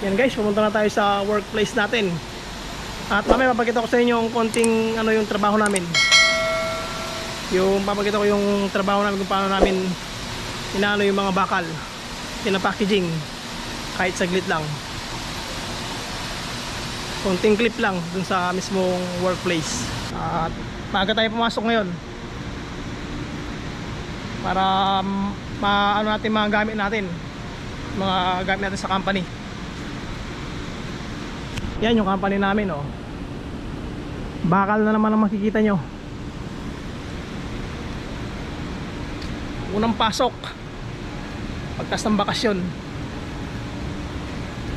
Yan guys, pumunta na tayo sa workplace natin. At mamaya papakita ko sa inyo yung konting ano yung trabaho namin. Yung papakita ko yung trabaho namin kung paano namin inaano yung mga bakal. Pinapackaging. Kahit saglit lang. Konting clip lang dun sa mismong workplace. At maaga tayo pumasok ngayon. Para mm, maano natin mga gamit natin. Mga gamit natin sa company. Yan yung company namin oh. Bakal na naman ang makikita nyo. Unang pasok. Pagtas ng bakasyon.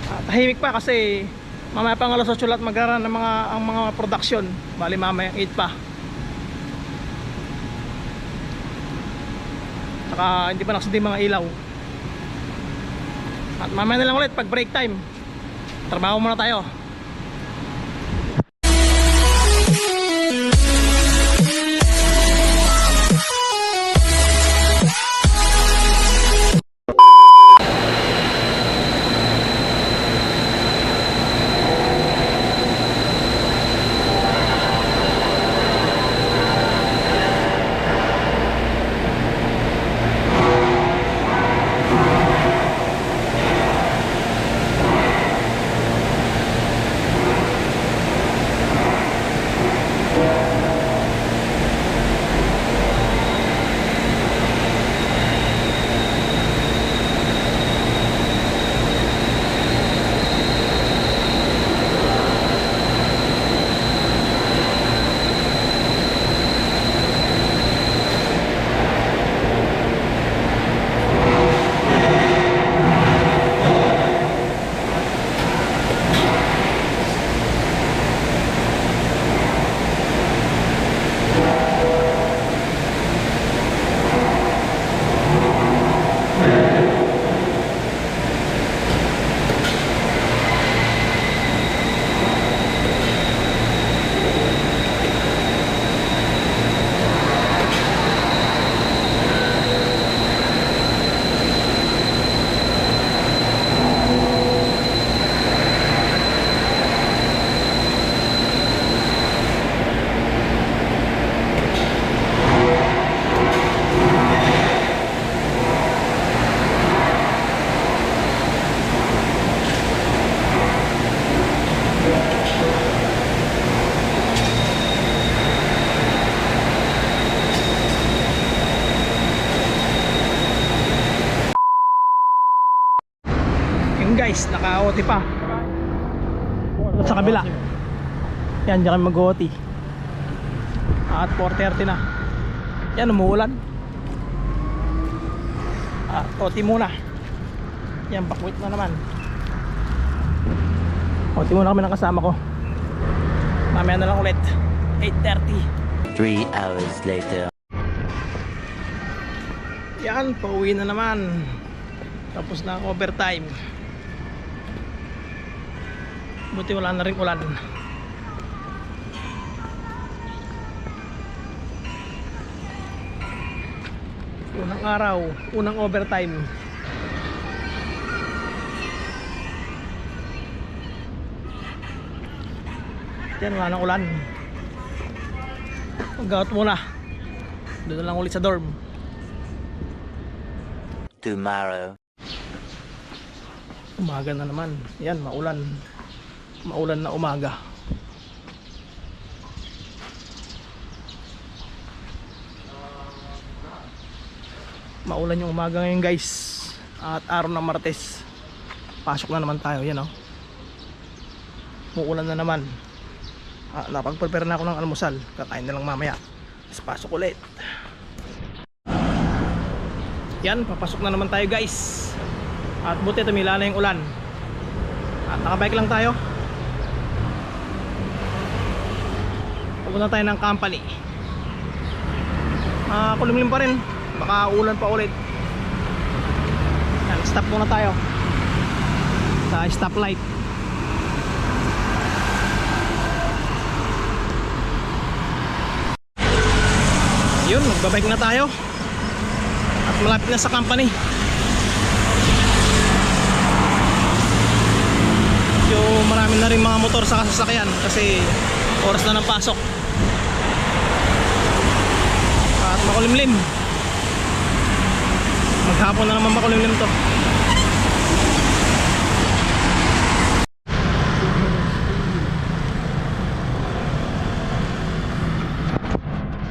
Ah, tahimik pa kasi mamaya pang alas 8 lahat magraran ng mga ang mga production. Bali mamaya 8 pa. Saka hindi pa nakasindi mga ilaw. At mamaya na lang ulit pag break time. Trabaho muna tayo. Guys, naka-OT pa. At sa kabila. Yan, dyan kami mag-OT. At 4.30 na. Yan, umuulan. At OT muna. Yan, bakwit na naman. OT muna kami ng kasama ko. Mamaya na lang ulit. 8.30. Three hours later. Yan, pauwi na naman. Tapos na ang overtime. Buti wala na rin ulan. Unang araw, unang overtime. Yan, wala nang ulan. Mag-out muna. Doon na lang ulit sa dorm. Tomorrow. Umaga na naman. Yan, maulan. Maulan na umaga. Maulan yung umaga ngayon guys. At araw ng Martes. Pasok na naman tayo. Yan oh. Muulan na naman. Ah, napag-prepare na ako ng almusal. Kakain na lang mamaya. Tapos pasok ulit. Yan, papasok na naman tayo guys. At buti tumila na yung ulan. At nakabike lang tayo. Pupunta tayo ng company. Ah, kulimlim pa rin. Baka ulan pa ulit. Yan, stop muna tayo. Sa stoplight. Yun, magbabike na tayo. At malapit na sa company. na rin mga motor sa sasakyan kasi oras na ng pasok. At makulimlim. Maghapon na naman makulimlim to.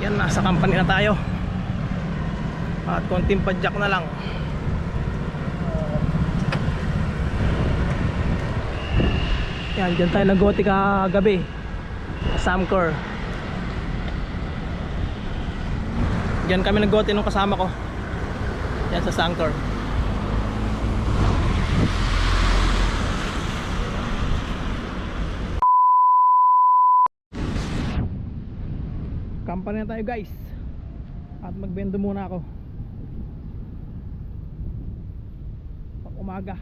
Yan, nasa company na tayo. At konting padjak na lang. Yan, dyan tayo nag-goти kagabi. Samcor. Diyan kami nag-goti nung kasama ko. Yan sa Samcor. Company na tayo guys. At magbendo muna ako. Pag umaga.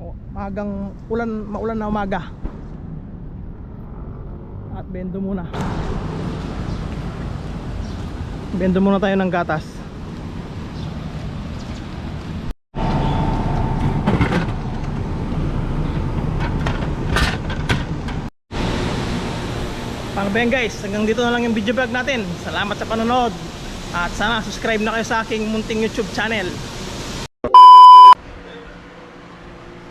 O, magang ulan, maulan na umaga. At bendo muna. Bendo muna tayo ng gatas. Paano ba yan guys? Hanggang dito na lang yung video vlog natin. Salamat sa panonood. At sana subscribe na kayo sa aking munting YouTube channel.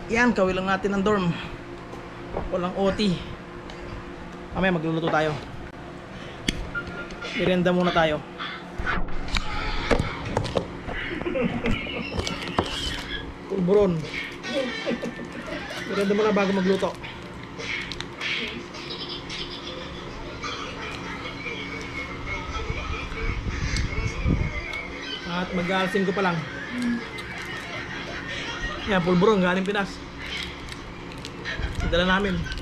Yan, kawin lang natin ang dorm. Walang OT. Mamaya magluluto tayo. Merienda muna tayo. Pulburon. Merienda muna bago magluto. At mag-aalsin ko pa lang. Yan, pulburon, galing Pinas. Dala namin.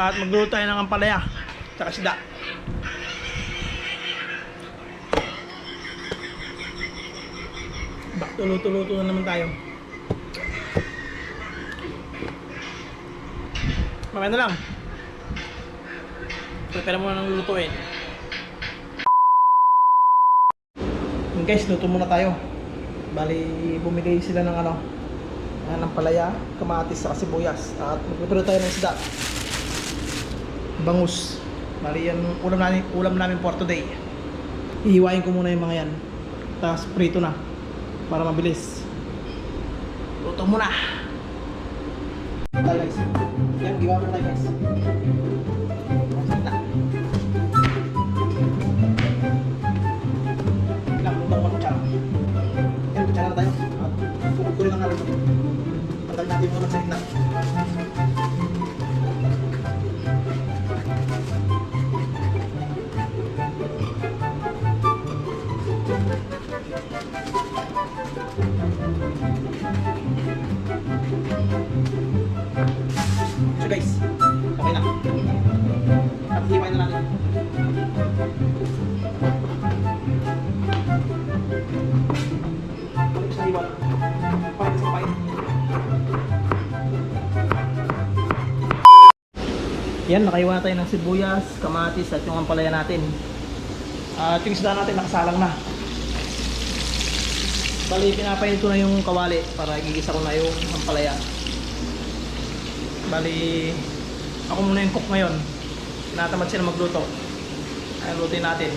At magluto tayo ng ampalaya. Tsaka sida. Bak, tulo-tulo na naman tayo. Mamaya na lang. Prepare muna ng lulutuin. Yun guys, luto muna tayo. Bali, bumili sila ng ano, ng palaya, kamatis, sa sibuyas. At magprepare tayo ng isda. Bangus. Bali, yan ulam namin, ulam namin for today. Ihiwain ko muna yung mga yan. Tapos prito na. Para mabilis. Luto muna. Tayo guys. Yan, giwa mo tayo guys. Na tayo. At kukunin lang natin. Tanggal natin yung ulam sa gitna. So guys, okay na. At hiwain na natin. Yan, nakaiwa na tayo ng sibuyas, kamatis at yung ampalaya natin. At yung isda natin nakasalang na. Bali, pinapain ko na yung kawali para igigisa ko na yung ampalaya. Bali, ako muna yung cook ngayon. Tinatamad sila magluto. Ay, lutuin natin.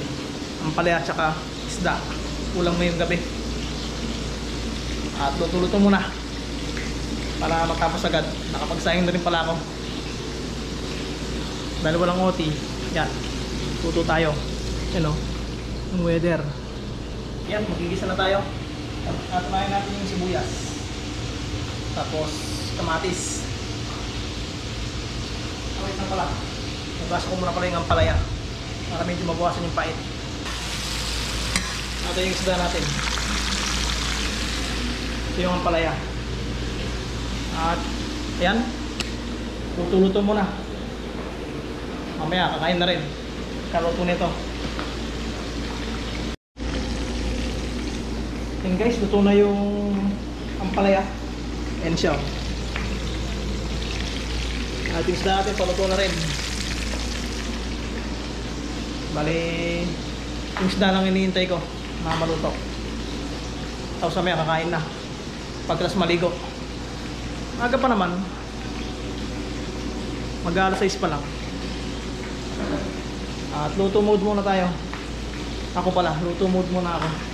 Ang palaya at saka isda. Ulang ngayong gabi. At luto-luto muna. Para matapos agad. Nakapagsayang na rin pala ako. Dahil walang OT. Yan. Luto tayo. Yan o. Yung weather. Yan, magigisa na tayo. At mayin natin yung sibuyas. Tapos, kamatis. Wait lang pala. Nagbaso ko muna pala yung ampalaya. Para medyo mabawasan yung pait. Ito yung isda natin. Ito yung ampalaya. At, ayan. Luto-luto muna. Mamaya, kakain na rin. Kaluto nito. Yan guys, luto na yung ampalaya. And siya. At yung isda natin, paluto na rin. Bali, yung isda lang iniintay ko. na maluto. Tapos mamaya kakain na. Pagkas maligo. Aga pa naman. Mag alas 6 pa lang. At luto mode muna tayo. Ako pala, luto mode muna ako.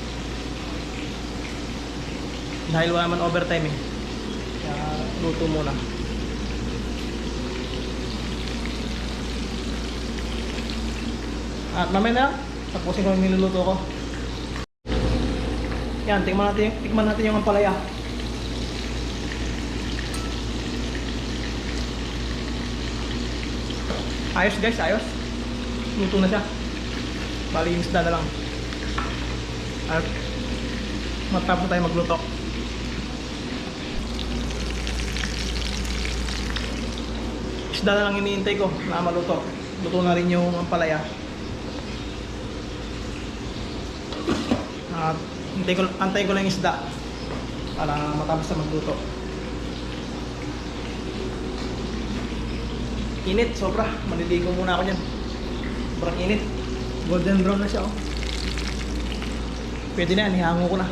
Dahil wala man overtime eh. Kaya luto muna. At mamaya na, tapusin ko yung niluluto ko. Yan, tikman natin, tikman natin yung ampalaya. Ayos guys, ayos. Luto na siya. Bali yung isda na lang. At matapos tayo magluto. Isda na lang iniintay ko na maluto. Luto na rin yung ampalaya. At hintay ko, antayin ko lang yung isda para matapos na magluto. Init, sobra. Maliligo muna ako dyan. Sobrang init. Golden brown na siya, oh. Pwede na yan, ihango ko na.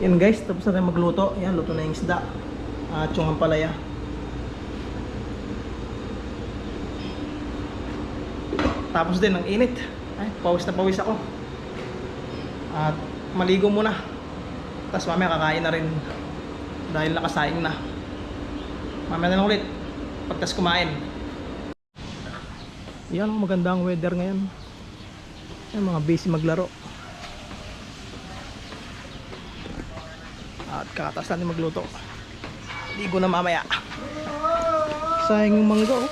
Yan guys, tapos na tayo magluto. Yan, luto na yung isda. At yung ampalaya. Tapos din, ang init. Ay, pawis na pawis ako. At maligo muna. Tapos mamaya kakain na rin. Dahil nakasaing na. Mamaya na lang ulit. Pagtas kumain. Yan, oh, maganda ang weather ngayon. Yan, mga busy maglaro. At kakatas natin magluto. Ligo na mamaya. Sayang yung mangga, oh.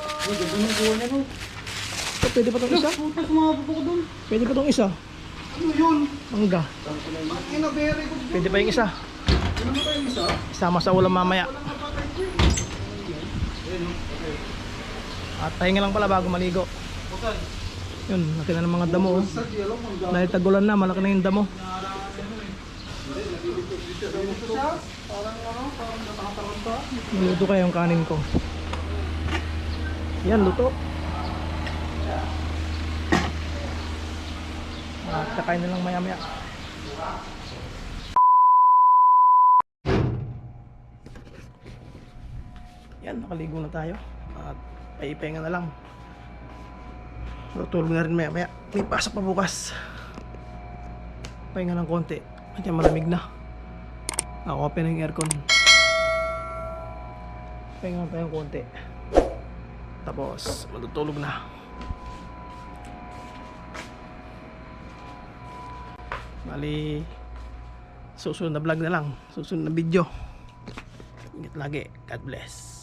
Oh, Pwede pa itong isa? Putas mga bubok doon. Pwede pa itong isa? Ano yun? Mangga. Ina, very good. Pwede pa yung isa. Ano ba tayo isa? Isama sa ulam mamaya. At pahinga lang pala bago maligo. Bukan. Yun, laki na ng mga damo. oh. Dahil tagulan na, malaki na yung damo. siya. Parang ano, parang natataranta. Luto kaya yung kanin ko. Yan, luto. Kakain na lang maya maya. Yan, nakaligo na tayo. At paipenga na lang. Tutulog na rin maya maya. May pasok pa bukas. Pahinga ng konti. At yan malamig na. Ako open ng aircon. Pahinga na tayong konti. Tapos, matutulog na. Bali, susunod na vlog na lang. Susunod na video. Ingat lagi. God bless.